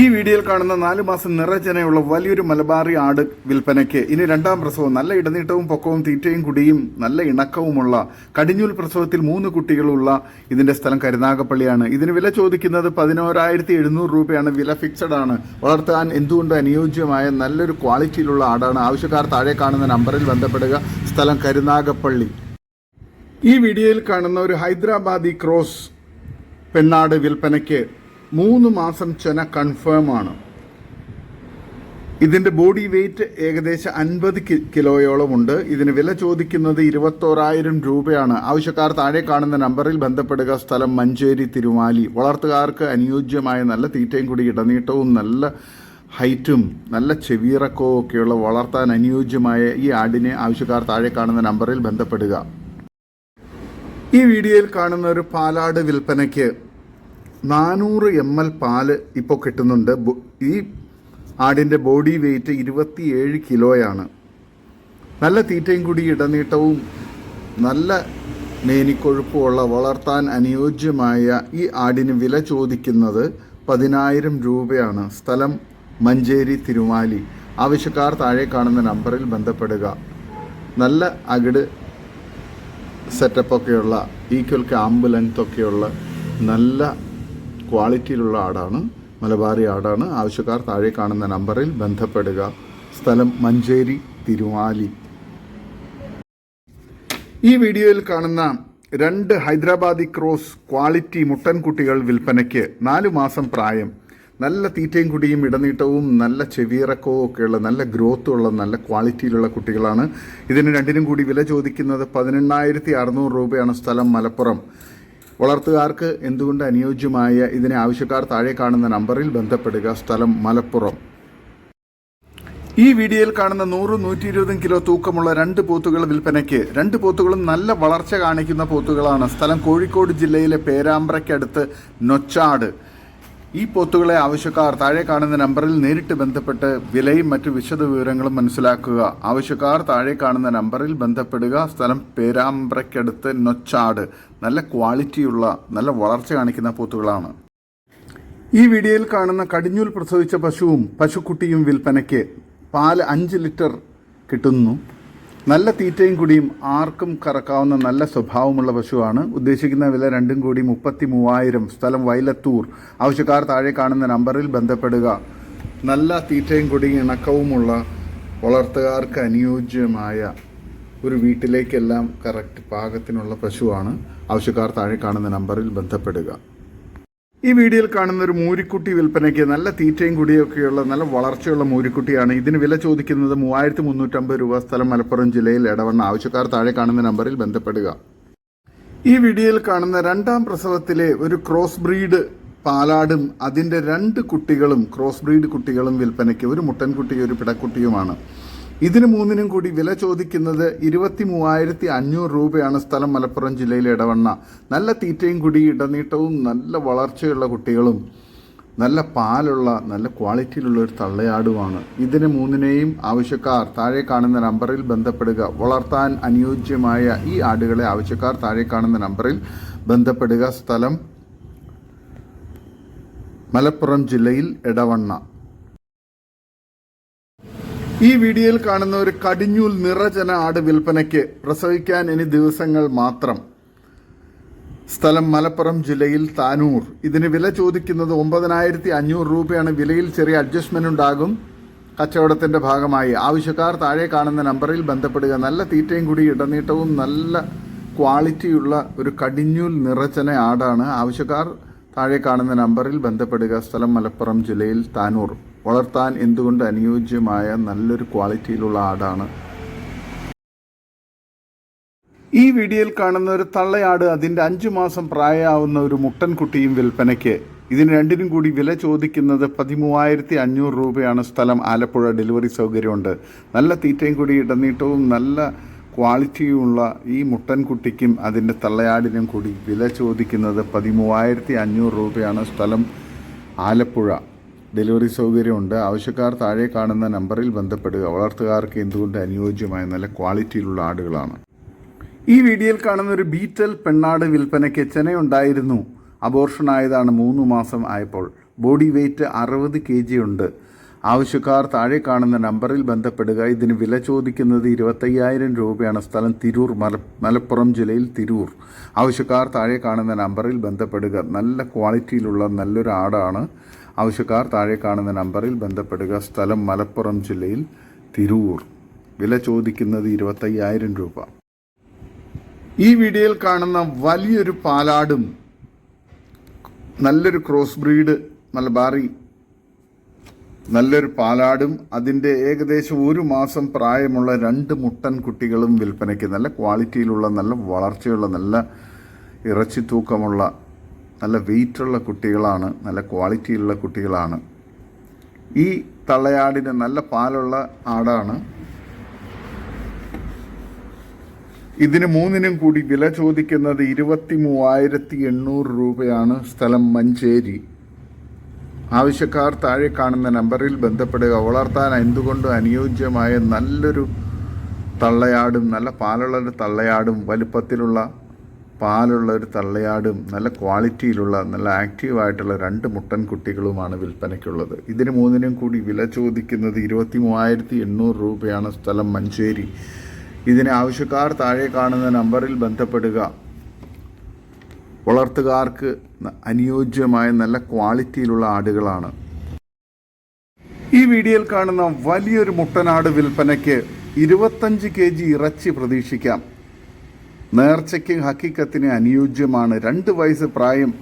ഈ വീഡിയോയിൽ കാണുന്ന നാല് മാസം നിറചനയുള്ള വലിയൊരു മലബാറി ആട് വിൽപ്പനയ്ക്ക് ഇനി രണ്ടാം പ്രസവം. നല്ല ഇടനീട്ടവും പൊക്കവും തീറ്റയും കുടിയും നല്ല ഇണക്കവുമുള്ള കടിഞ്ഞൂൽ പ്രസവത്തിൽ മൂന്ന് കുട്ടികളുള്ള ഇതിന്റെ സ്ഥലം കരുനാഗപ്പള്ളിയാണ്. ഇതിന് വില ചോദിക്കുന്നത് പതിനോരായിരത്തി എഴുന്നൂറ് രൂപയാണ്. വില ഫിക്സഡ് ആണ്. വളർത്താൻ എന്തുകൊണ്ട് അനുയോജ്യമായ നല്ലൊരു ക്വാളിറ്റിയിലുള്ള ആടാണ്. ആവശ്യക്കാർ താഴെ കാണുന്ന നമ്പറിൽ ബന്ധപ്പെടുക. സ്ഥലം കരുനാഗപ്പള്ളി. ഈ വീഡിയോയിൽ കാണുന്ന ഒരു ഹൈദരാബാദി ക്രോസ് പെണ്ണാട് വിൽപ്പനയ്ക്ക് മൂന്ന് മാസം ചെന കൺഫേം ആണ്. ഇതിന്റെ ബോഡി വെയ്റ്റ് ഏകദേശം അൻപത് കിലോയോളം ഉണ്ട്. ഇതിന് വില ചോദിക്കുന്നത് ഇരുപത്തോറായിരം രൂപയാണ്. ആവശ്യക്കാർ താഴെ കാണുന്ന നമ്പറിൽ ബന്ധപ്പെടുക. സ്ഥലം മഞ്ചേരി തിരുമാലി. വളർത്തുകാർക്ക് അനുയോജ്യമായ നല്ല തീറ്റയും കൂടി ഇടനീട്ടവും നല്ല ഹൈറ്റും നല്ല ചെവിയിറക്കവും ഒക്കെയുള്ള വളർത്താൻ അനുയോജ്യമായ ഈ ആടിനെ ആവശ്യക്കാർ താഴെ കാണുന്ന നമ്പറിൽ ബന്ധപ്പെടുക. ഈ വീഡിയോയിൽ കാണുന്ന ഒരു പാലാട് വിൽപ്പനയ്ക്ക് നാനൂറ് എം എൽ പാൽ ഇപ്പോൾ കിട്ടുന്നുണ്ട്. ഈ ആടിന്റെ ബോഡി വെയിറ്റ് ഇരുപത്തിയേഴ് കിലോയാണ്. നല്ല തീറ്റയും കൂടി ഇടനീട്ടവും നല്ല മേനിക്കൊഴുപ്പുമുള്ള വളർത്താൻ അനുയോജ്യമായ ഈ ആടിന് വില ചോദിക്കുന്നത് പതിനായിരം രൂപയാണ്. സ്ഥലം മഞ്ചേരി തിരുമാലി. ആവശ്യക്കാർ താഴെ കാണുന്ന നമ്പറിൽ ബന്ധപ്പെടുക. നല്ല അകിട് സെറ്റപ്പൊക്കെയുള്ള ഈക്വൽ ക്യാമ്പ് ലെങ്ത് ഒക്കെയുള്ള നല്ല ക്വാളിറ്റിയിലുള്ള ആടാണ് മലബാറി ആടാണ്. ആവശ്യക്കാർ താഴെ കാണുന്ന നമ്പറിൽ ബന്ധപ്പെടുക. സ്ഥലം മഞ്ചേരി തിരുവാലി. ഈ വീഡിയോയിൽ കാണുന്ന രണ്ട് ഹൈദരാബാദി ക്രോസ് ക്വാളിറ്റി മുട്ടൻകുട്ടികൾ വിൽപ്പനയ്ക്ക് നാലു മാസം പ്രായം. നല്ല തീറ്റയും കുടിയും ഇടനീട്ടവും നല്ല ചെവിയിറക്കവും ഒക്കെയുള്ള നല്ല ഗ്രോത്ത് ഉള്ള നല്ല ക്വാളിറ്റിയിലുള്ള കുട്ടികളാണ്. ഇതിന് രണ്ടിനും കൂടി വില ചോദിക്കുന്നത് പതിനെണ്ണായിരത്തി അറുന്നൂറ് രൂപയാണ് സ്ഥലം മലപ്പുറം. വളർത്തുകാർക്ക് എന്തുകൊണ്ട് അനുയോജ്യമായ ഇതിനെ ആവശ്യക്കാർ താഴെ കാണുന്ന നമ്പറിൽ ബന്ധപ്പെടുക? സ്ഥലം മലപ്പുറം. ഈ വീഡിയോയിൽ കാണുന്ന നൂറ് നൂറ്റി ഇരുപതും കിലോ തൂക്കമുള്ള രണ്ട് പോത്തുകൾ വിൽപ്പനയ്ക്ക് രണ്ട് പോത്തുകളും നല്ല വളർച്ച കാണിക്കുന്ന പോത്തുകളാണ് സ്ഥലം കോഴിക്കോട് ജില്ലയിലെ പേരാമ്പ്രയ്ക്കടുത്ത് നൊച്ചാട്. ഈ പോത്തുകളെ ആവശ്യക്കാർ താഴെ കാണുന്ന നമ്പറിൽ നേരിട്ട് ബന്ധപ്പെട്ട് വിലയും മറ്റു വിശദ വിവരങ്ങളും മനസ്സിലാക്കുക. ആവശ്യക്കാർ താഴെ കാണുന്ന നമ്പറിൽ ബന്ധപ്പെടുക. സ്ഥലം പേരാമ്പ്രയ്ക്കടുത്ത് നൊച്ചാട്. നല്ല ക്വാളിറ്റിയുള്ള നല്ല വളർച്ച കാണിക്കുന്ന പോത്തുകളാണ്. ഈ വീഡിയോയിൽ കാണുന്ന കടിഞ്ഞൂൽ പ്രസവിച്ച പശുവും പശുക്കുട്ടിയും വിൽപ്പനയ്ക്ക് പാൽ അഞ്ച് ലിറ്റർ കിട്ടുന്നു. നല്ല തീറ്റയും കൂടിയും ആർക്കും കറക്കാവുന്ന നല്ല സ്വഭാവമുള്ള പശുവാണ്. ഉദ്ദേശിക്കുന്ന വില രണ്ടും കൂടി മുപ്പത്തി മൂവായിരം സ്ഥലം വൈലത്തൂർ ആവശ്യക്കാർ താഴെ കാണുന്ന നമ്പറിൽ ബന്ധപ്പെടുക. നല്ല തീറ്റയും കൂടിയും ഇണക്കവുമുള്ള വളർത്തുകാർക്ക് അനുയോജ്യമായ ഒരു വീട്ടിലേക്കെല്ലാം കറക്റ്റ് പാകത്തിനുള്ള പശുവാണ്. ആവശ്യക്കാർ താഴെ കാണുന്ന നമ്പറിൽ ബന്ധപ്പെടുക. ഈ വീഡിയോയിൽ കാണുന്ന ഒരു മൂരിക്കുട്ടി വിൽപ്പനയ്ക്ക് നല്ല തീറ്റയും കുടിയൊക്കെയുള്ള നല്ല വളർച്ചയുള്ള മൂരിക്കുട്ടിയാണ്. ഇതിന് വില ചോദിക്കുന്നത് മൂവായിരത്തി മുന്നൂറ്റമ്പത് രൂപ. സ്ഥലം മലപ്പുറം ജില്ലയിൽ ഇടവണ്ണ. ആവശ്യക്കാർ താഴെ കാണുന്ന നമ്പറിൽ ബന്ധപ്പെടുക. ഈ വീഡിയോയിൽ കാണുന്ന രണ്ടാം പ്രസവത്തിലെ ഒരു ക്രോസ് ബ്രീഡ് പാലാടും അതിന്റെ രണ്ട് കുട്ടികളും ക്രോസ് ബ്രീഡ് കുട്ടികളും വിൽപ്പനയ്ക്ക്. ഒരു മുട്ടൻകുട്ടിയും ഒരു പിടക്കുട്ടിയുമാണ്. ഇതിന് മൂന്നിനും കൂടി വില ചോദിക്കുന്നത് ഇരുപത്തി മൂവായിരത്തി അഞ്ഞൂറ് രൂപയാണ് സ്ഥലം മലപ്പുറം ജില്ലയിലെ ഇടവണ്ണ. നല്ല തീറ്റയും കൂടി ഇടനീട്ടവും നല്ല വളർച്ചയുള്ള കുട്ടികളും നല്ല പാലുള്ള നല്ല ക്വാളിറ്റിയിലുള്ള ഒരു തള്ളയാടുമാണ്. ഇതിന് മൂന്നിനെയും ആവശ്യക്കാർ താഴെ കാണുന്ന നമ്പറിൽ ബന്ധപ്പെടുക. വളർത്താൻ അനുയോജ്യമായ ഈ ആടുകളെ ആവശ്യക്കാർ താഴെ കാണുന്ന നമ്പറിൽ ബന്ധപ്പെടുക. സ്ഥലം മലപ്പുറം ജില്ലയിൽ ഇടവണ്ണ. ഈ വീഡിയോയിൽ കാണുന്ന ഒരു കടിഞ്ഞൂൽ നിറജന ആട് വിൽപ്പനയ്ക്ക് പ്രസവിക്കാൻ ഇനി ദിവസങ്ങൾ മാത്രം. സ്ഥലം മലപ്പുറം ജില്ലയിൽ താനൂർ. ഇതിന് വില ചോദിക്കുന്നത് ഒമ്പതിനായിരത്തി അഞ്ഞൂറ് രൂപയാണ്. വിലയിൽ ചെറിയ അഡ്ജസ്റ്റ്മെന്റ് ഉണ്ടാകും. കച്ചവടത്തിന്റെ ഭാഗമായി. ആവശ്യക്കാർ താഴെ കാണുന്ന നമ്പറിൽ ബന്ധപ്പെടുക. നല്ല തീറ്റയും കൂടി ഇടനീട്ടവും നല്ല ക്വാളിറ്റിയുള്ള ഒരു കടിഞ്ഞൂൽ നിറച്ചന ആടാണ്. ആവശ്യക്കാർ താഴെ കാണുന്ന നമ്പറിൽ ബന്ധപ്പെടുക. സ്ഥലം മലപ്പുറം ജില്ലയിൽ താനൂർ. വളർത്താൻ എന്തുകൊണ്ട് അനുയോജ്യമായ നല്ലൊരു ക്വാളിറ്റിയിലുള്ള ആടാണ്. ഈ വീഡിയോയിൽ കാണുന്ന ഒരു തള്ളയാട് അതിന്റെ അഞ്ചു മാസം പ്രായമാവുന്ന ഒരു മുട്ടൻകുട്ടിയും വിൽപ്പനയ്ക്ക്. ഇതിന് രണ്ടിനും കൂടി വില ചോദിക്കുന്നത് പതിമൂവായിരത്തി അഞ്ഞൂറ് രൂപയാണ്. സ്ഥലം ആലപ്പുഴ ഡെലിവറി സൗകര്യമുണ്ട്. നല്ല തീറ്റയും കൂടി ഇടനീട്ടവും നല്ല ക്വാളിറ്റിയുള്ള ഈ മുട്ടൻകുട്ടിക്കും അതിന്റെ തള്ളയാടിനും കൂടി വില ചോദിക്കുന്നത് പതിമൂവായിരത്തി അഞ്ഞൂറ് രൂപയാണ്. സ്ഥലം ആലപ്പുഴ. ഡെലിവറി സൗകര്യമുണ്ട്. ആവശ്യക്കാർ താഴെ കാണുന്ന നമ്പറിൽ ബന്ധപ്പെടുക. വളർത്തുകാർക്ക് എന്തുകൊണ്ട് അനുയോജ്യമായ നല്ല ക്വാളിറ്റിയിലുള്ള ആടുകളാണ്. ഈ വീഡിയോയിൽ കാണുന്ന ഒരു ബീറ്റൽ പെണ്ണാട് വിൽപ്പനയ്ക്ക് ചെനയുണ്ടായിരുന്നു. അബോർഷൻ ആയതാണ് മൂന്ന് മാസം ആയപ്പോൾ. ബോഡി വെയ്റ്റ് അറുപത് കെ ജി ഉണ്ട്. ആവശ്യക്കാർ താഴെ കാണുന്ന നമ്പറിൽ ബന്ധപ്പെടുക. ഇതിന് വില ചോദിക്കുന്നത് ഇരുപത്തയ്യായിരം രൂപയാണ്. സ്ഥലം തിരൂർ മല മലപ്പുറം ജില്ലയിൽ തിരൂർ. ആവശ്യക്കാർ താഴെ കാണുന്ന നമ്പറിൽ ബന്ധപ്പെടുക. നല്ല ക്വാളിറ്റിയിലുള്ള നല്ലൊരു ആടാണ്. ആവശ്യക്കാർ താഴെ കാണുന്ന നമ്പറിൽ ബന്ധപ്പെടുക. സ്ഥലം മലപ്പുറം ജില്ലയിൽ തിരൂർ. വില ചോദിക്കുന്നത് ഇരുപത്തയ്യായിരം രൂപ. ഈ വീഡിയോയിൽ കാണുന്ന വലിയൊരു പാലാടും നല്ലൊരു ക്രോസ് ബ്രീഡ് മലബാറി നല്ലൊരു പാലാടും അതിന്റെ ഏകദേശം ഒരു മാസം പ്രായമുള്ള രണ്ട് മുട്ടൻ കുട്ടികളും വിൽപ്പനയ്ക്ക് നല്ല ക്വാളിറ്റിയിലുള്ള നല്ല വളർച്ചയുള്ള നല്ല ഇറച്ചി തൂക്കമുള്ള നല്ല വെയിറ്റുള്ള കുട്ടികളാണ് നല്ല ക്വാളിറ്റിയുള്ള കുട്ടികളാണ്. ഈ തള്ളയാടിന് നല്ല പാലുള്ള ആടാണ്. ഇതിന് മൂന്നിനും കൂടി വില ചോദിക്കുന്നത് ഇരുപത്തി മൂവായിരത്തി എണ്ണൂറ് രൂപയാണ്. സ്ഥലം മഞ്ചേരി. ആവശ്യക്കാർ താഴെ കാണുന്ന നമ്പറിൽ ബന്ധപ്പെടുക. വളർത്താൻ എന്തുകൊണ്ടും അനുയോജ്യമായ നല്ലൊരു തള്ളയാടും നല്ല പാലുള്ള തള്ളയാടും വലുപ്പത്തിലുള്ള പാലുള്ള ഒരു തള്ളയാടും നല്ല ക്വാളിറ്റിയിലുള്ള നല്ല ആക്റ്റീവായിട്ടുള്ള രണ്ട് മുട്ടൻ കുട്ടികളുമാണ് വിൽപ്പനയ്ക്കുള്ളത്. ഇതിന് മൂന്നിനും കൂടി വില ചോദിക്കുന്നത് ഇരുപത്തി മൂവായിരത്തി എണ്ണൂറ് രൂപയാണ് സ്ഥലം മഞ്ചേരി. ഇതിന് ആവശ്യക്കാർ താഴെ കാണുന്ന നമ്പറിൽ ബന്ധപ്പെടുക. വളർത്തുകാർക്ക് അനുയോജ്യമായ നല്ല ക്വാളിറ്റിയിലുള്ള ആടുകളാണ്. ഈ വീഡിയോയിൽ കാണുന്ന വലിയൊരു മുട്ടനാട് വിൽപ്പനയ്ക്ക് ഇരുപത്തഞ്ച് കെ ജി ഇറച്ചി പ്രതീക്ഷിക്കാം. നേർച്ചയ്ക്ക് ഹക്കിക്കത്തിന് അനുയോജ്യമാണ്. രണ്ട് വയസ്സ് പ്രായം.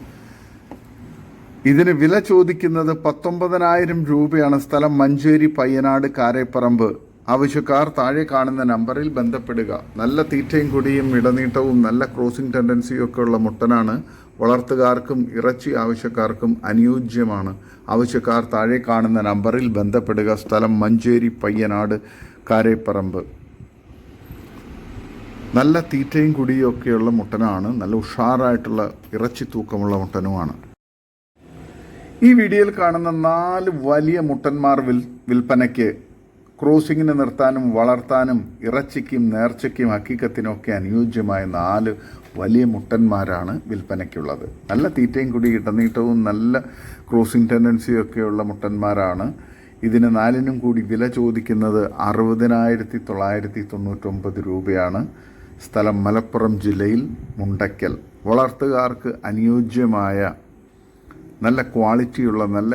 ഇതിന് വില ചോദിക്കുന്നത് പത്തൊമ്പതിനായിരം രൂപയാണ്. സ്ഥലം മഞ്ചേരി പയ്യനാട് കാരേപ്പറമ്പ്. ആവശ്യക്കാർ താഴെ കാണുന്ന നമ്പറിൽ ബന്ധപ്പെടുക. നല്ല തീറ്റയും കുടിയും ഇടനീട്ടവും നല്ല ക്രോസിംഗ് ടെൻഡൻസിയും ഒക്കെ ഉള്ള മുട്ടനാണ്. വളർത്തുകാർക്കും ഇറച്ചി ആവശ്യക്കാർക്കും അനുയോജ്യമാണ്. ആവശ്യക്കാർ താഴെ കാണുന്ന നമ്പറിൽ ബന്ധപ്പെടുക. സ്ഥലം മഞ്ചേരി പയ്യനാട് കാരേപ്പറമ്പ്. നല്ല തീറ്റയും കുടിയും ഒക്കെയുള്ള മുട്ടനാണ്. നല്ല ഉഷാറായിട്ടുള്ള ഇറച്ചി തൂക്കമുള്ള മുട്ടനുമാണ്. ഈ വീഡിയോയിൽ കാണുന്ന നാല് വലിയ മുട്ടന്മാർ വിൽ വിൽപ്പനയ്ക്ക് ക്രോസിങ്ങിന് നിർത്താനും വളർത്താനും ഇറച്ചിക്കും നേർച്ചയ്ക്കും ഹക്കീക്കത്തിനും ഒക്കെ അനുയോജ്യമായ നാല് വലിയ മുട്ടന്മാരാണ് വിൽപ്പനയ്ക്കുള്ളത്. നല്ല തീറ്റയും കുടി ഇടനീട്ടവും നല്ല ക്രോസിംഗ് ടെൻഡൻസിയും ഒക്കെയുള്ള മുട്ടന്മാരാണ്. ഇതിന് നാലിനും കൂടി വില ചോദിക്കുന്നത് അറുപതിനായിരത്തി തൊള്ളായിരത്തി തൊണ്ണൂറ്റൊമ്പത് രൂപയാണ്. സ്ഥലം മലപ്പുറം ജില്ലയിൽ മുണ്ടയ്ക്കൽ വളർത്തുകാർക്ക് അനുയോജ്യമായ നല്ല ക്വാളിറ്റിയുള്ള നല്ല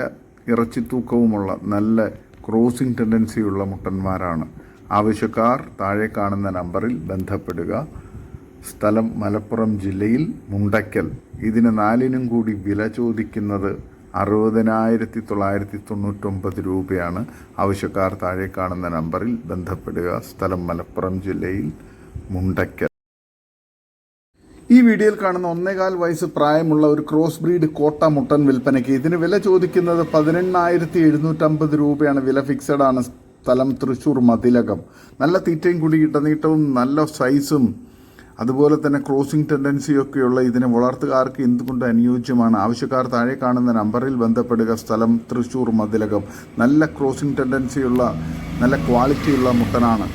ഇറച്ചി തൂക്കവുമുള്ള നല്ല ക്രോസിംഗ് ടെൻഡൻസിയുള്ള മുട്ടന്മാരാണ്. ആവശ്യക്കാർ താഴെ കാണുന്ന നമ്പറിൽ ബന്ധപ്പെടുക. സ്ഥലം മലപ്പുറം ജില്ലയിൽ മുണ്ടയ്ക്കൽ ഇതിന് നാലിനും കൂടി വില ചോദിക്കുന്നത് അറുപതിനായിരത്തി തൊള്ളായിരത്തി തൊണ്ണൂറ്റൊമ്പത് രൂപയാണ്. ആവശ്യക്കാർ താഴെ കാണുന്ന നമ്പറിൽ ബന്ധപ്പെടുക. സ്ഥലം മലപ്പുറം ജില്ലയിൽ മുണ്ടയ്ക്കൽ. ഈ വീഡിയോയിൽ കാണുന്ന ഒന്നേകാൽ വയസ്സ് പ്രായമുള്ള ഒരു ക്രോസ് ബ്രീഡ് കോട്ട മുട്ടൻ വിൽപ്പനയ്ക്ക് ഇതിന് വില ചോദിക്കുന്നത് പതിനെണ്ണായിരത്തി എഴുന്നൂറ്റമ്പത് രൂപയാണ്. വില ഫിക്സഡ് ആണ്. സ്ഥലം തൃശ്ശൂർ മതിലകം. നല്ല തീറ്റയും കൂടി ഇടനീട്ടവും നല്ല സൈസും അതുപോലെ തന്നെ ക്രോസിംഗ് ടെൻഡൻസിയൊക്കെയുള്ള ഇതിനെ വളർത്തുകാർക്ക് എന്തുകൊണ്ട് അനുയോജ്യമാണ്? ആവശ്യക്കാർ താഴെ കാണുന്ന നമ്പറിൽ ബന്ധപ്പെടുക. സ്ഥലം തൃശ്ശൂർ മതിലകം. നല്ല ക്രോസിംഗ് ടെൻഡൻസിയുള്ള നല്ല ക്വാളിറ്റിയുള്ള മുട്ടനാണ്.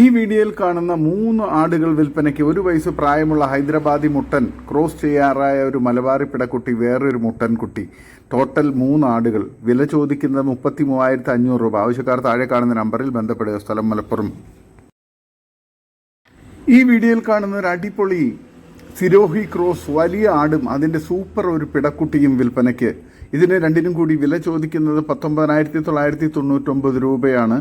ഈ വീഡിയോയിൽ കാണുന്ന മൂന്ന് ആടുകൾ വിൽപ്പനയ്ക്ക് ഒരു വയസ്സ് പ്രായമുള്ള ഹൈദരാബാദി മുട്ടൻ ക്രോസ് ചെയ്യാറായ ഒരു മലബാറി പിടക്കുട്ടി വേറൊരു മുട്ടൻ കുട്ടി ടോട്ടൽ മൂന്ന് ആടുകൾ. വില ചോദിക്കുന്നത് മുപ്പത്തി മൂവായിരത്തി അഞ്ഞൂറ് രൂപ. ആവശ്യക്കാർ താഴെ കാണുന്ന നമ്പറിൽ ബന്ധപ്പെടുക. സ്ഥലം മലപ്പുറം. ഈ വീഡിയോയിൽ കാണുന്ന ഒരു അടിപൊളി സിരോഹി ക്രോസ് വലിയ ആടും അതിന്റെ സൂപ്പർ ഒരു പിടക്കുട്ടിയും വിൽപ്പനയ്ക്ക്. ഇതിന് രണ്ടിനും കൂടി വില ചോദിക്കുന്നത് പത്തൊമ്പതിനായിരത്തി തൊള്ളായിരത്തി തൊണ്ണൂറ്റൊമ്പത് രൂപയാണ്.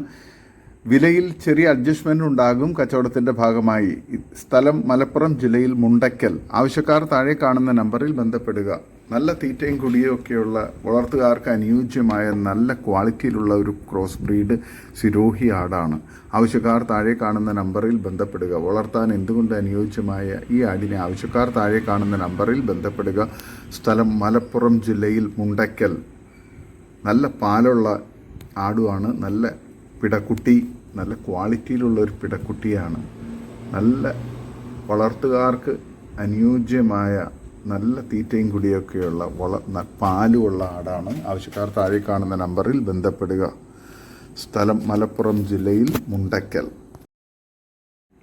വിലയിൽ ചെറിയ അഡ്ജസ്റ്റ്മെന്റ് ഉണ്ടാകും കച്ചവടത്തിന്റെ ഭാഗമായി. സ്ഥലം മലപ്പുറം ജില്ലയിൽ മുണ്ടയ്ക്കൽ. ആവശ്യക്കാർ താഴെ കാണുന്ന നമ്പറിൽ ബന്ധപ്പെടുക. നല്ല തീറ്റയും കുടിയും ഒക്കെയുള്ള വളർത്തുകാർക്ക് അനുയോജ്യമായ നല്ല ക്വാളിറ്റിയിലുള്ള ഒരു ക്രോസ് ബ്രീഡ് സിരോഹി ആടാണ്. ആവശ്യക്കാർ താഴെ കാണുന്ന നമ്പറിൽ ബന്ധപ്പെടുക. വളർത്താൻ എന്തുകൊണ്ട് അനുയോജ്യമായ ഈ ആടിനെ ആവശ്യക്കാർ താഴെ കാണുന്ന നമ്പറിൽ ബന്ധപ്പെടുക. സ്ഥലം മലപ്പുറം ജില്ലയിൽ മുണ്ടയ്ക്കൽ. നല്ല പാലുള്ള ആടുമാണ്. നല്ല പിടക്കുട്ടി നല്ല ക്വാളിറ്റിയിലുള്ള ഒരു പിടക്കുട്ടിയാണ്. നല്ല വളർത്തുകാർക്ക് അനുയോജ്യമായ നല്ല തീറ്റയും കുടിയൊക്കെയുള്ള വള പാലുമുള്ള ആടാണ്. ആവശ്യക്കാർ താഴെ കാണുന്ന നമ്പറിൽ ബന്ധപ്പെടുക. സ്ഥലം മലപ്പുറം ജില്ലയിൽ മുണ്ടക്കൽ.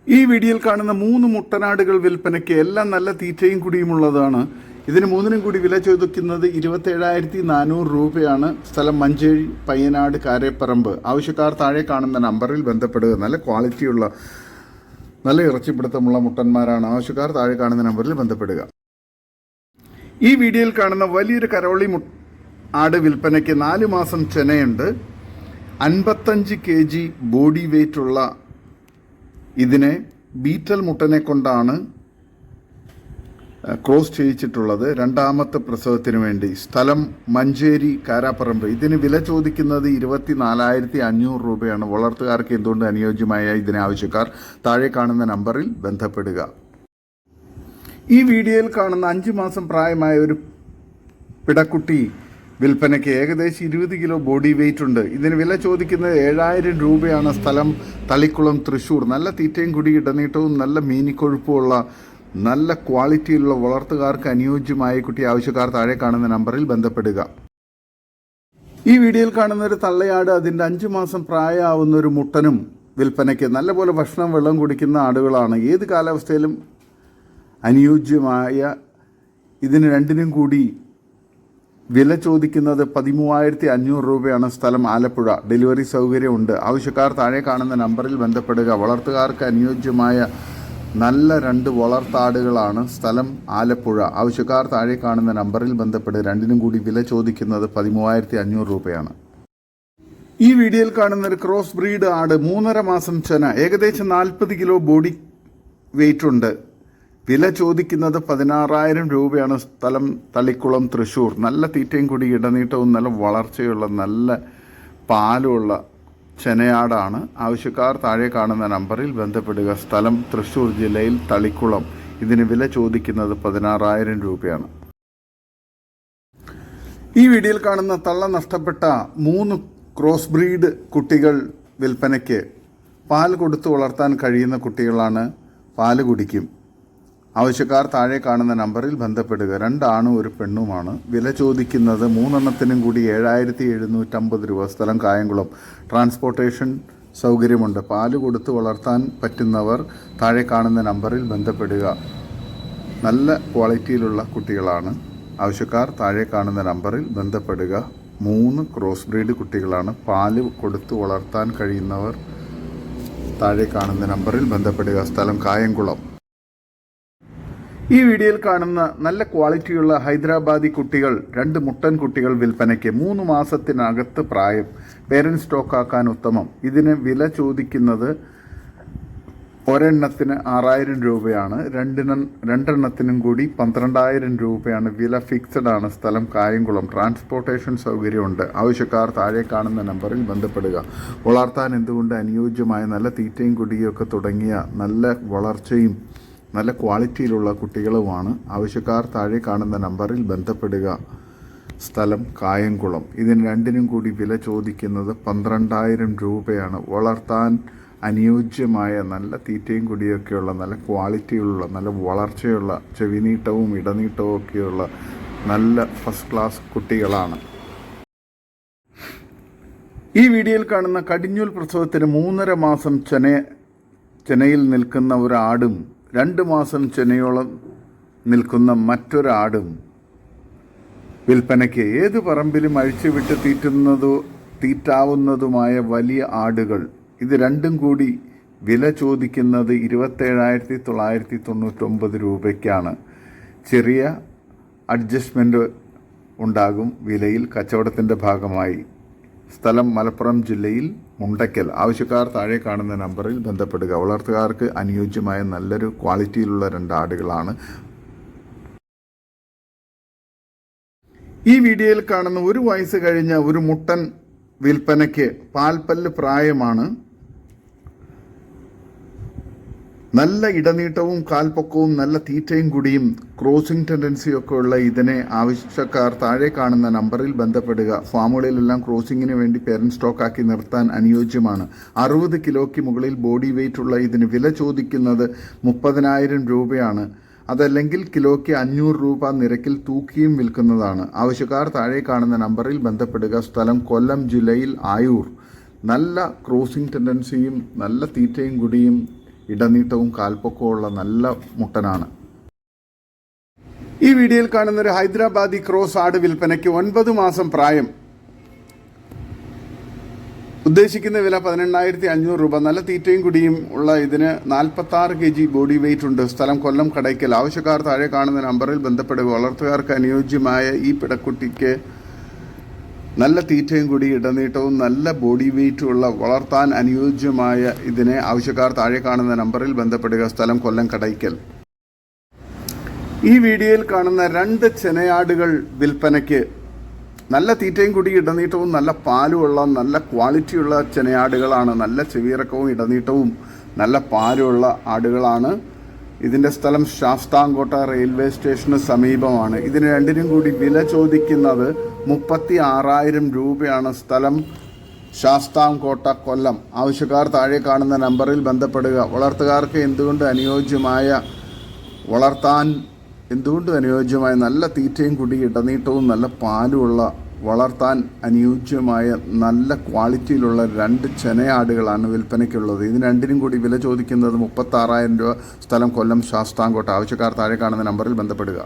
ഈ വീഡിയോയിൽ കാണുന്ന മൂന്ന് മുട്ടനാടുകൾ വിൽപ്പനയ്ക്ക് എല്ലാം നല്ല തീറ്റയും കുടിയുമുള്ളതാണ്. ഇതിന് മൂന്നിനും കൂടി വില ചോദിക്കുന്നത് ഇരുപത്തേഴായിരത്തി നാനൂറ് രൂപയാണ്. സ്ഥലം മഞ്ചേരി പയ്യനാട് കാരേപ്പറമ്പ്. ആവശ്യക്കാർ താഴെ കാണുന്ന നമ്പറിൽ ബന്ധപ്പെടുക. നല്ല ക്വാളിറ്റിയുള്ള നല്ല ഇറച്ചിപ്പിടുത്തമുള്ള മുട്ടന്മാരാണ്. ആവശ്യക്കാർ താഴെ കാണുന്ന നമ്പറിൽ ബന്ധപ്പെടുക. ഈ വീഡിയോയിൽ കാണുന്ന വലിയൊരു കരോളി ആട് വിൽപ്പനയ്ക്ക് നാല് മാസം ചെനയുണ്ട്. അൻപത്തഞ്ച് കെ ജി ബോഡി വെയ്റ്റുള്ള ഇതിനെ ബീറ്റൽ മുട്ടനെ കൊണ്ടാണ് ക്രോസ് ചെയ്യിച്ചിട്ടുള്ളത് രണ്ടാമത്തെ പ്രസവത്തിന് വേണ്ടി. സ്ഥലം മഞ്ചേരി കാരാപ്പറമ്പ്. ഇതിന് വില ചോദിക്കുന്നത് ഇരുപത്തി നാലായിരത്തി അഞ്ഞൂറ് രൂപയാണ്. വളർത്തുകാർക്ക് എന്തുകൊണ്ട് അനുയോജ്യമായ ഇതിന് ആവശ്യക്കാർ? താഴെ കാണുന്ന നമ്പറിൽ ബന്ധപ്പെടുക. ഈ വീഡിയോയിൽ കാണുന്ന അഞ്ച് മാസം പ്രായമായ ഒരു പിടക്കുട്ടി വിൽപ്പനയ്ക്ക് ഏകദേശം ഇരുപത് കിലോ ബോഡി വെയിറ്റ് ഉണ്ട്. ഇതിന് വില ചോദിക്കുന്നത് ഏഴായിരം രൂപയാണ്. സ്ഥലം തളിക്കുളം തൃശ്ശൂർ നല്ല തീറ്റയും കുടി ഇടനീട്ടവും നല്ല മീനിക്കൊഴുപ്പുമുള്ള നല്ല ക്വാളിറ്റിയിലുള്ള വളർത്തുകാർക്ക് അനുയോജ്യമായ കുട്ടി ആവശ്യക്കാർ താഴെ കാണുന്ന നമ്പറിൽ ബന്ധപ്പെടുക. ഈ വീഡിയോയിൽ കാണുന്ന ഒരു തള്ളയാട് അതിന്റെ അഞ്ച് മാസം പ്രായമാവുന്ന ഒരു മുട്ടനും വിൽപ്പനയ്ക്ക് നല്ലപോലെ ഭക്ഷണം വെള്ളം കുടിക്കുന്ന ആടുകളാണ്. ഏത് കാലാവസ്ഥയിലും അനുയോജ്യമായ ഇതിന് രണ്ടിനും കൂടി വില ചോദിക്കുന്നത് പതിമൂവായിരത്തി അഞ്ഞൂറ് രൂപയാണ് സ്ഥലം ആലപ്പുഴ. ഡെലിവറി സൗകര്യമുണ്ട്. ആവശ്യക്കാർ താഴെ കാണുന്ന നമ്പറിൽ ബന്ധപ്പെടുക. വളർത്തുകാർക്ക് അനുയോജ്യമായ നല്ല രണ്ട് വളർത്താടുകളാണ് സ്ഥലം ആലപ്പുഴ. ആവശ്യക്കാർ താഴെ കാണുന്ന നമ്പറിൽ ബന്ധപ്പെട്ട് രണ്ടിനും കൂടി വില ചോദിക്കുന്നത് പതിമൂവായിരത്തി അഞ്ഞൂറ് രൂപയാണ്. ഈ വീഡിയോയിൽ കാണുന്ന ഒരു ക്രോസ് ബ്രീഡ് ആട് മൂന്നര മാസം ചെന ഏകദേശം നാൽപ്പത് കിലോ ബോഡി വെയിറ്റ് ഉണ്ട്. വില ചോദിക്കുന്നത് പതിനാറായിരം രൂപയാണ് സ്ഥലം തളിക്കുളം തൃശ്ശൂർ നല്ല തീറ്റയും കൂടി ഇടനീട്ടവും നല്ല വളർച്ചയുള്ള നല്ല പാലുമുള്ള ചെനയാടാണ്. ആവശ്യക്കാർ താഴെ കാണുന്ന നമ്പറിൽ ബന്ധപ്പെടുക. സ്ഥലം തൃശൂർ ജില്ലയിൽ തളിക്കുളം. ഇതിന് വില ചോദിക്കുന്നത് പതിനാറായിരം രൂപയാണ്. ഈ വീഡിയോയിൽ കാണുന്ന തള്ള നഷ്ടപ്പെട്ട മൂന്ന് ക്രോസ് ബ്രീഡ് കുട്ടികൾ വിൽപ്പനയ്ക്ക് പാൽ കൊടുത്തു വളർത്താൻ കഴിയുന്ന കുട്ടികളാണ് പാൽ കുടിക്കും. ആവശ്യക്കാർ താഴെ കാണുന്ന നമ്പറിൽ ബന്ധപ്പെടുക. രണ്ടാണും ഒരു പെണ്ണുമാണ്. വില ചോദിക്കുന്നത് മൂന്നെണ്ണത്തിനും കൂടി ഏഴായിരത്തി എഴുന്നൂറ്റമ്പത് രൂപ. സ്ഥലം കായംകുളം. ട്രാൻസ്പോർട്ടേഷൻ സൗകര്യമുണ്ട്. പാൽ കൊടുത്ത് വളർത്താൻ പറ്റുന്നവർ താഴെ കാണുന്ന നമ്പറിൽ ബന്ധപ്പെടുക. നല്ല ക്വാളിറ്റിയിലുള്ള കുട്ടികളാണ്. ആവശ്യക്കാർ താഴെ കാണുന്ന നമ്പറിൽ ബന്ധപ്പെടുക. മൂന്ന് ക്രോസ് ബ്രീഡ് കുട്ടികളാണ്. പാൽ കൊടുത്ത് വളർത്താൻ കഴിയുന്നവർ താഴെ കാണുന്ന നമ്പറിൽ ബന്ധപ്പെടുക. സ്ഥലം കായംകുളം. ഈ വീഡിയോയിൽ കാണുന്ന നല്ല ക്വാളിറ്റിയുള്ള ഹൈദരാബാദി കുട്ടികൾ രണ്ട് മുട്ടൻ കുട്ടികൾ വിൽപ്പനയ്ക്ക് മൂന്ന് മാസത്തിനകത്ത് പ്രായം പേരന്റ് സ്റ്റോക്കാക്കാൻ ഉത്തമം. ഇതിന് വില ചോദിക്കുന്നത് ഒരെണ്ണത്തിന് ആറായിരം രൂപയാണ്. രണ്ടിന രണ്ടെണ്ണത്തിനും കൂടി പന്ത്രണ്ടായിരം രൂപയാണ് വില ഫിക്സഡ് ആണ്. സ്ഥലം കായംകുളം. ട്രാൻസ്പോർട്ടേഷൻ സൗകര്യമുണ്ട്. ആവശ്യക്കാർ താഴെ കാണുന്ന നമ്പറിൽ ബന്ധപ്പെടുക. വളർത്താൻ എന്തുകൊണ്ട് അനുയോജ്യമായ നല്ല തീറ്റയും കുടിയും ഒക്കെ തുടങ്ങിയ നല്ല വളർച്ചയും നല്ല ക്വാളിറ്റിയിലുള്ള കുട്ടികളുമാണ്. ആവശ്യക്കാർ താഴെ കാണുന്ന നമ്പറിൽ ബന്ധപ്പെടുക. സ്ഥലം കായംകുളം. ഇതിന് രണ്ടിനും കൂടി വില ചോദിക്കുന്നത് പന്ത്രണ്ടായിരം രൂപയാണ്. വളർത്താൻ അനുയോജ്യമായ നല്ല തീറ്റയും കുടിയൊക്കെയുള്ള നല്ല ക്വാളിറ്റിയുള്ള നല്ല വളർച്ചയുള്ള ചെവിനീട്ടവും ഇടനീട്ടവും ഒക്കെയുള്ള നല്ല ഫസ്റ്റ് ക്ലാസ് കുട്ടികളാണ്. ഈ വീഡിയോയിൽ കാണുന്ന കടിഞ്ഞൂൽ പ്രസവത്തിന് മൂന്നര മാസം ചെന ചെനയിൽ നിൽക്കുന്ന ഒരാടും രണ്ട് മാസം ചെനയോളം നിൽക്കുന്ന മറ്റൊരാടും വിൽപ്പനയ്ക്ക് ഏത് പറമ്പിലും അഴിച്ചുവിട്ട് തീറ്റുന്നതോ തീറ്റാവുന്നതുമായ വലിയ ആടുകൾ. ഇത് രണ്ടും കൂടി വില ചോദിക്കുന്നത് ഇരുപത്തേഴായിരത്തി തൊള്ളായിരത്തി തൊണ്ണൂറ്റൊമ്പത് രൂപയ്ക്കാണ്. ചെറിയ അഡ്ജസ്റ്റ്മെന്റ് ഉണ്ടാകും വിലയിൽ കച്ചവടത്തിന്റെ ഭാഗമായി. സ്ഥലം മലപ്പുറം ജില്ലയിൽ മുണ്ടയ്ക്കൽ. ആവശ്യക്കാർ താഴെ കാണുന്ന നമ്പറിൽ ബന്ധപ്പെടുക. വളർത്തുകാർക്ക് അനുയോജ്യമായ നല്ലൊരു ക്വാളിറ്റിയിലുള്ള രണ്ട് ആടുകളാണ്. ഈ വീഡിയോയിൽ കാണുന്ന ഒരു വയസ്സ് കഴിഞ്ഞ ഒരു മുട്ടൻ വിൽപ്പനയ്ക്ക് പാൽപ്പല്ല് പ്രായമാണ്. നല്ല ഇടനീട്ടവും കാൽപ്പൊക്കവും നല്ല തീറ്റയും കൂടിയും ക്രോസിംഗ് ടെൻഡൻസിയൊക്കെ ഉള്ള ഇതിനെ ആവശ്യക്കാർ താഴെ കാണുന്ന നമ്പറിൽ ബന്ധപ്പെടുക. ഫാമുകളിലെല്ലാം ക്രോസിങ്ങിന് വേണ്ടി പേരൻ സ്റ്റോക്കാക്കി നിർത്താൻ അനുയോജ്യമാണ്. അറുപത് കിലോയ്ക്ക് മുകളിൽ ബോഡി വെയിറ്റ് ഉള്ള ഇതിന് വില ചോദിക്കുന്നത് മുപ്പതിനായിരം രൂപയാണ്. അതല്ലെങ്കിൽ കിലോയ്ക്ക് അഞ്ഞൂറ് രൂപ നിരക്കിൽ തൂക്കിയും വിൽക്കുന്നതാണ്. ആവശ്യക്കാർ താഴെ കാണുന്ന നമ്പറിൽ ബന്ധപ്പെടുക. സ്ഥലം കൊല്ലം ജില്ലയിൽ ആയൂർ. നല്ല ക്രോസിംഗ് ടെൻഡൻസിയും നല്ല തീറ്റയും കുടിയും ഇടനീട്ടവും കാൽപ്പൊക്കവും നല്ല മുട്ടനാണ്. ഈ വീഡിയോയിൽ കാണുന്ന ഒരു ഹൈദരാബാദി ക്രോസ് ആട് വിൽപ്പനയ്ക്ക് ഒൻപത് മാസം പ്രായം. ഉദ്ദേശിക്കുന്ന വില പതിനെണ്ണായിരത്തി അഞ്ഞൂറ് രൂപ. നല്ല തീറ്റയും കുടിയും ഉള്ള ഇതിന് നാൽപ്പത്തി ആറ് കെ ജി ബോഡി വെയിറ്റ് ഉണ്ട്. സ്ഥലം കൊല്ലം കടയ്ക്കൽ. ആവശ്യക്കാർ താഴെ കാണുന്ന നമ്പറിൽ ബന്ധപ്പെടുക വളർത്തുകാർക്ക് അനുയോജ്യമായ ഈ പിടക്കുട്ടിക്ക് നല്ല തീറ്റയും കൂടി ഇടനീട്ടവും നല്ല ബോഡി വെയിറ്റുമുള്ള വളർത്താൻ അനുയോജ്യമായ ഇതിനെ ആവശ്യക്കാർ താഴെ കാണുന്ന നമ്പറിൽ ബന്ധപ്പെടുക. സ്ഥലം കൊല്ലം കടയ്ക്കൽ. ഈ വീഡിയോയിൽ കാണുന്ന രണ്ട് ചെനയാടുകൾ വിൽപ്പനയ്ക്ക് നല്ല തീറ്റയും കൂടി ഇടനീട്ടവും നല്ല പാലുമുള്ള നല്ല ക്വാളിറ്റിയുള്ള ചെനയാടുകളാണ്. നല്ല ചെവിയിറക്കവും ഇടനീട്ടവും നല്ല പാലുമുള്ള ആടുകളാണ്. ഇതിന്റെ സ്ഥലം ശാസ്താംകോട്ട റെയിൽവേ സ്റ്റേഷന് സമീപമാണ്. ഇതിന് രണ്ടിനും കൂടി വില ചോദിക്കുന്നത് മുപ്പത്തി ആറായിരം രൂപയാണ് സ്ഥലം. ശാസ്താംകോട്ട കൊല്ലം. ആവശ്യക്കാർ താഴെ കാണുന്ന നമ്പറിൽ ബന്ധപ്പെടുക. വളർത്തുകാർക്ക് എന്തുകൊണ്ട് അനുയോജ്യമായ വളർത്താൻ എന്തുകൊണ്ടും അനുയോജ്യമായ നല്ല തീറ്റയും കുടി ഇടനീട്ടവും നല്ല പാലുമുള്ള വളർത്താൻ അനുയോജ്യമായ നല്ല ക്വാളിറ്റിയിലുള്ള രണ്ട് ചെനയാടുകളാണ് വിൽപ്പനയ്ക്കുള്ളത്. ഇതിന് രണ്ടിനും കൂടി വില ചോദിക്കുന്നത് മുപ്പത്താറായിരം രൂപ സ്ഥലം കൊല്ലം ശാസ്താംകോട്ട ആവശ്യക്കാർ താഴെ കാണുന്ന നമ്പറിൽ ബന്ധപ്പെടുക.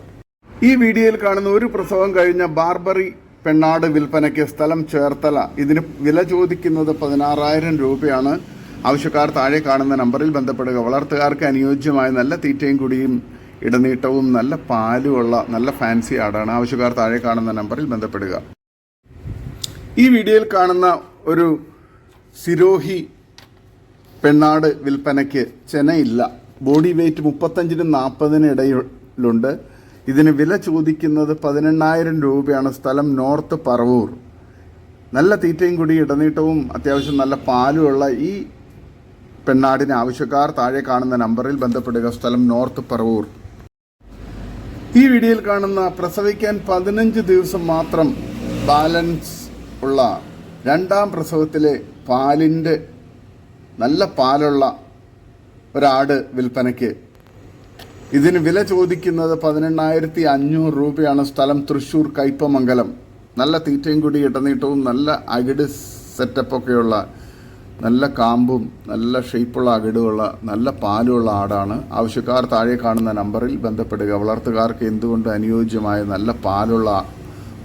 ഈ വീഡിയോയിൽ കാണുന്ന ഒരു പ്രസവം കഴിഞ്ഞ ബാർബറി പെണ്ണാട് വിൽപ്പനയ്ക്ക് സ്ഥലം ചേർത്തല. ഇതിന് വില ചോദിക്കുന്നത് പതിനാറായിരം രൂപയാണ്. ആവശ്യക്കാർ താഴെ കാണുന്ന നമ്പറിൽ ബന്ധപ്പെടുക. വളർത്തുകാർക്ക് അനുയോജ്യമായ നല്ല തീറ്റയും കുടിയും ഇടനീട്ടവും നല്ല പാലുമുള്ള നല്ല ഫാൻസി ആടാണ്. ആവശ്യക്കാർ താഴെ കാണുന്ന നമ്പറിൽ ബന്ധപ്പെടുക. ഈ വീഡിയോയിൽ കാണുന്ന ഒരു സിരോഹി പെണ്ണാട് വിൽപ്പനയ്ക്ക് ചെനയില്ല. ബോഡി വെയ്റ്റ് മുപ്പത്തഞ്ചിനും നാൽപ്പതിനും ഇടയിലുണ്ട്. ഇതിന് വില ചോദിക്കുന്നത് പതിനെണ്ണായിരം രൂപയാണ് സ്ഥലം നോർത്ത് പറവൂർ. നല്ല തീറ്റയും കൂടി ഇടനീട്ടവും അത്യാവശ്യം നല്ല പാലുമുള്ള ഈ പെണ്ണാടിന് ആവശ്യക്കാർ താഴെ കാണുന്ന നമ്പറിൽ ബന്ധപ്പെടുക. സ്ഥലം നോർത്ത് പറവൂർ. ഈ വീഡിയോയിൽ കാണുന്ന പ്രസവിക്കാൻ പതിനഞ്ച് ദിവസം മാത്രം ബാലൻസ് ഉള്ള രണ്ടാം പ്രസവത്തിലെ പാലിന്റെ നല്ല പാലുള്ള ഒരാട് വിൽപ്പനയ്ക്ക് ഇതിന് വില ചോദിക്കുന്നത് പതിനെണ്ണായിരത്തി അഞ്ഞൂറ് രൂപയാണ് സ്ഥലം തൃശ്ശൂർ കയ്പമംഗലം. നല്ല തീറ്റയും കൂടി ഇടനീട്ടവും നല്ല അകിട് സെറ്റപ്പൊക്കെയുള്ള നല്ല കാമ്പും നല്ല ഷേപ്പുള്ള അകിടുമുള്ള നല്ല പാലുമുള്ള ആടാണ്. ആവശ്യക്കാർ താഴെ കാണുന്ന നമ്പറിൽ ബന്ധപ്പെടുക. വളർത്തുകാർക്ക് എന്തുകൊണ്ട് അനുയോജ്യമായ നല്ല പാലുള്ള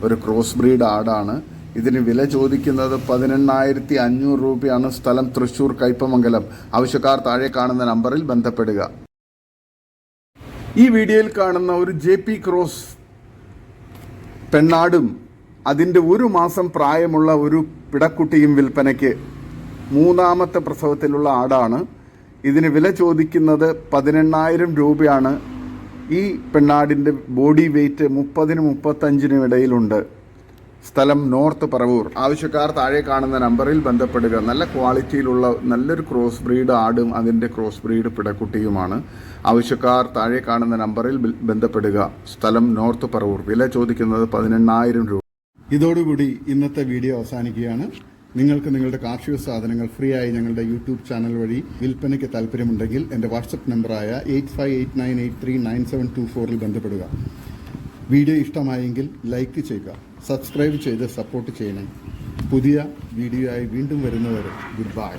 ഒരു ക്രോസ് ബ്രീഡ് ആടാണ്? ഇതിന് വില ചോദിക്കുന്നത് പതിനെണ്ണായിരത്തി അഞ്ഞൂറ് രൂപയാണ് സ്ഥലം തൃശ്ശൂർ കയ്പമംഗലം. ആവശ്യക്കാർ താഴെ കാണുന്ന നമ്പറിൽ ബന്ധപ്പെടുക. ഈ വീഡിയോയിൽ കാണുന്ന ഒരു ജെ പി ക്രോസ് പെണ്ണാടും അതിന്റെ ഒരു മാസം പ്രായമുള്ള ഒരു പിടക്കുട്ടിയും വിൽപ്പനയ്ക്ക് മൂന്നാമത്തെ പ്രസവത്തിലുള്ള ആടാണ്. ഇതിന് വില ചോദിക്കുന്നത് പതിനെണ്ണായിരം രൂപയാണ്. ഈ പെണ്ണാടിന്റെ ബോഡി വെയ്റ്റ് മുപ്പതിനും മുപ്പത്തഞ്ചിനും ഇടയിലുണ്ട്. സ്ഥലം നോർത്ത് പറവൂർ. ആവശ്യക്കാർ താഴെ കാണുന്ന നമ്പറിൽ ബന്ധപ്പെടുക. നല്ല ക്വാളിറ്റിയിലുള്ള നല്ലൊരു ക്രോസ് ബ്രീഡ് ആടും അതിന്റെ ക്രോസ് ബ്രീഡ് പിടക്കുട്ടിയുമാണ്. ആവശ്യക്കാർ താഴെ കാണുന്ന നമ്പറിൽ ബന്ധപ്പെടുക. സ്ഥലം നോർത്ത് പറവൂർ. വില ചോദിക്കുന്നത് പതിനെണ്ണായിരം രൂപ. ഇതോടുകൂടി ഇന്നത്തെ വീഡിയോ അവസാനിക്കുകയാണ്. നിങ്ങൾക്ക് നിങ്ങളുടെ കാർഷിക സാധനങ്ങൾ ഫ്രീ ആയി ഞങ്ങളുടെ യൂട്യൂബ് ചാനൽ വഴി വിൽപ്പനയ്ക്ക് താല്പര്യമുണ്ടെങ്കിൽ എന്റെ വാട്സപ്പ് നമ്പറായ eight five eight nine eight three nine seven two ഫോറിൽ ബന്ധപ്പെടുക. വീഡിയോ ഇഷ്ടമായെങ്കിൽ ലൈക്ക് ചെയ്യുക സബ്സ്ക്രൈബ് ചെയ്ത് സപ്പോർട്ട് ചെയ്യണേ. പുതിയ വീഡിയോ ആയി വീണ്ടും വരുന്നവരെ ഗുഡ് ബൈ.